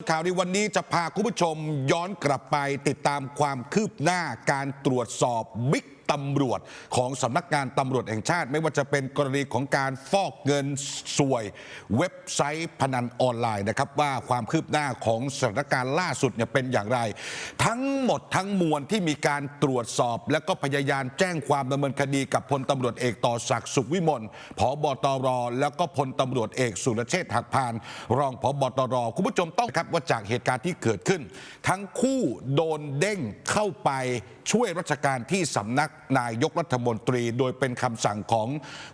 ข่าวในวันนี้จะพาคุณผู้ชมย้อนกลับไปติดตามความคืบหน้าการตรวจสอบบิ๊ก ตำรวจของสำนักงานตำรวจแห่งชาติ ไม่ว่าจะเป็นกรณีของการฟอกเงินสวย เว็บไซต์พนันออนไลน์นะครับว่าความคืบหน้าของสถานการณ์ล่าสุดเนี่ยเป็นอย่างไร ทั้งหมดทั้งมวลที่มีการตรวจสอบ และก็พยายามแจ้งความดำเนินคดีกับพลตำรวจเอกต่อศักดิ์สุขวิมลผบตร แล้วก็พลตำรวจเอกสุรเชษฐ์หักพาน รองผบตรคุณผู้ชมต้องครับว่าจากเหตุการณ์ที่เกิดขึ้น ทั้งคู่โดนเด้งเข้าไปช่วยราชการที่สำนักนายกรัฐมนตรี โดยเป็นคำสั่งของ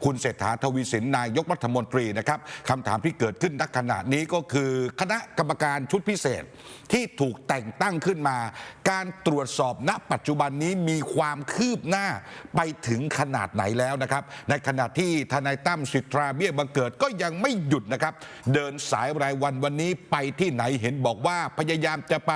คุณเศรษฐาทวีสินนายกรัฐมนตรีนะครับคำถามที่เกิดขึ้นณขณะนี้ก็คือ คณะกรรมการชุดพิเศษที่ถูกแต่งตั้งขึ้นมา การตรวจสอบณปัจจุบันนี้มีความคืบหน้าไปถึงขนาดไหนแล้วนะครับ ในขณะที่ทนายตั้มสิทธาเบี้ยบังเกิดก็ยังไม่หยุดนะครับ เดินสายรายวันวันนี้ไปที่ไหนเห็นบอกว่าพยายามจะไป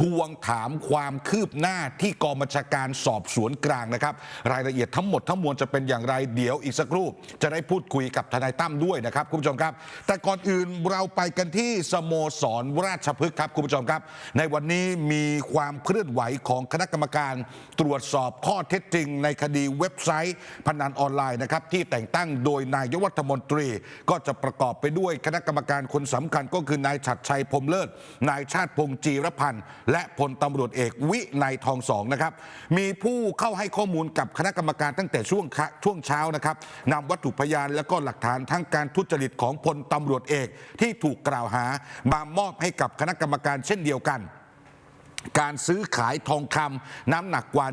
ทวงถามความคืบหน้าที่กองบัญชาการสอบสวนกลางนะครับ รายละเอียดทั้งหมดทั้งมวลจะเป็นอย่างไรเดี๋ยวอีกสักครู่ จะได้พูดคุยกับทนายตั้มด้วยนะครับคุณผู้ชมครับ แต่ก่อนอื่นเราไปกันที่สโมสรราชพฤกษ์ครับคุณผู้ชมครับ ในวันนี้มีความเคลื่อนไหวของคณะกรรมการตรวจสอบข้อเท็จจริง ในคดีเว็บไซต์ พนันออนไลน์นะครับที่แต่งตั้งโดยนายกรัฐมนตรี ก็จะประกอบไปด้วยคณะกรรมการคนสำคัญก็คือนายฉัดชัยพรมเลิศนายชาติพงษ์จีรพันธ์และพลตำรวจเอกวินัยทองสองนะครับ มีผู้เข้าให้ข้อมูลกับคณะกรรมการตั้งแต่ช่วงช่วงเช้านะครับนำวัตถุพยานและก็หลักฐานทั้งการทุจริตของพลตำรวจเอกที่ถูกกล่าวหามามอบให้กับคณะกรรมการเช่นเดียวกันการซื้อขายทองคำน้ำหนักกว่า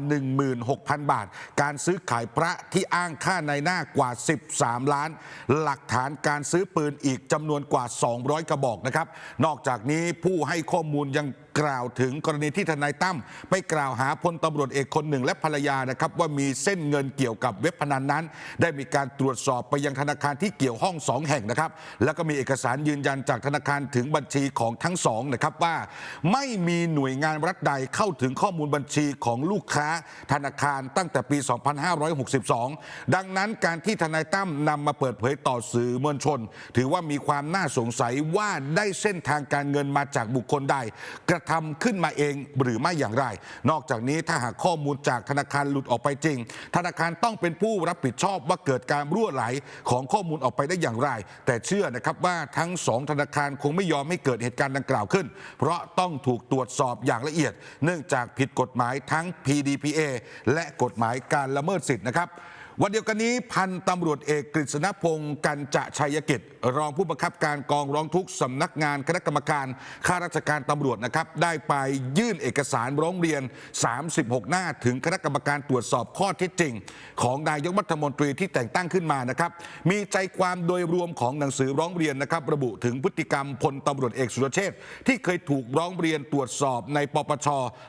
16,000 บาท การซื้อขายพระที่อ้างค่าในหน้ากว่า 13 ล้าน หลักฐานการซื้อปืนอีกจำนวนกว่า 200 กระบอกนะครับ นอกจากนี้ผู้ให้ข้อมูลยังกล่าวถึงกรณีที่ทนายตั้มไปกล่าวหาพลตำรวจเอกคนหนึ่งและภรรยานะครับว่ามีเส้นเงินเกี่ยวกับเว็บพนันนั้น ได้มีการตรวจสอบไปยังธนาคารที่เกี่ยวข้องสองแห่งนะครับ แล้วก็มีเอกสารยืนยันจากธนาคารถึงบัญชีของทั้งสองนะครับว่า ไม่มีหน่วยงานรัฐใดเข้าถึงข้อมูลบัญชีของลูกค้าธนาคารตั้งแต่ปี 2562 ดังนั้นการที่ทนายตั้มนำมาเปิดเผยต่อสื่อมวลชน ถือว่ามีความน่าสงสัยว่าได้เส้นทางการเงินมาจากบุคคลใดกระททำขึ้นมาเองหรือไม่อย่างไร นอกจากนี้ถ้าหากข้อมูลจากธนาคารหลุดออกไปจริง ธนาคารต้องเป็นผู้รับผิดชอบว่าเกิดการรั่วไหลของข้อมูลออกไปได้อย่างไร แต่เชื่อนะครับว่าทั้งสองธนาคารคงไม่ยอมให้เกิดเหตุการณ์ดังกล่าวขึ้น เพราะต้องถูกตรวจสอบอย่างละเอียด เนื่องจากผิดกฎหมายทั้ง PDPA และกฎหมายการละเมิดสิทธินะครับ วันเดียวกันนี้พันตำรวจเอกกฤษณพงศ์กันจะชัยกิจ รองผู้บังคับการกองร้องทุกข์สำนักงานคณะกรรมการข้าราชการตำรวจนะครับ ได้ไปยื่นเอกสารร้องเรียน 36 หน้าถึงคณะกรรมการตรวจสอบข้อเท็จจริง ของนายกรัฐมนตรีที่แต่งตั้งขึ้นมานะครับ มีใจความโดยรวมของหนังสือร้องเรียนนะครับ ระบุถึงพฤติกรรมพลตำรวจเอกสุรเชษฐ์ที่เคยถูกร้องเรียนตรวจสอบในปปช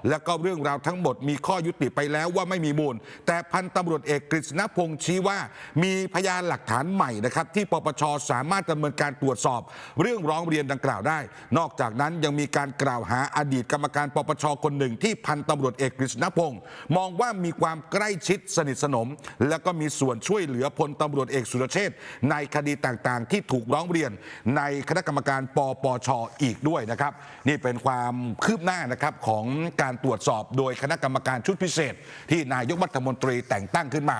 และก็เรื่องราวทั้งหมดมีข้อยุติไปแล้วว่าไม่มีมูล แต่พันตำรวจเอกกฤษณพงศ์ชี้ว่า มีพยานหลักฐานใหม่นะครับที่ปปชสามารถดำเนินการตรวจสอบ เรื่องร้องเรียนดังกล่าวได้ นอกจากนั้นยังมีการกล่าวหาอดีตกรรมการปปชคนหนึ่งที่พันตำรวจเอกกฤษณพงศ์มองว่ามีความใกล้ชิดสนิทสนม และก็มีส่วนช่วยเหลือพลตำรวจเอกสุรเชษในคดีต่างๆ ที่ถูกร้องเรียนในคณะกรรมการปปชอีกด้วยนะครับ นี่เป็นความคืบหน้านะครับของการตรวจสอบโดยคณะกรรมการชุดพิเศษ ที่นายกรัฐมนตรีแต่งตั้งขึ้นมา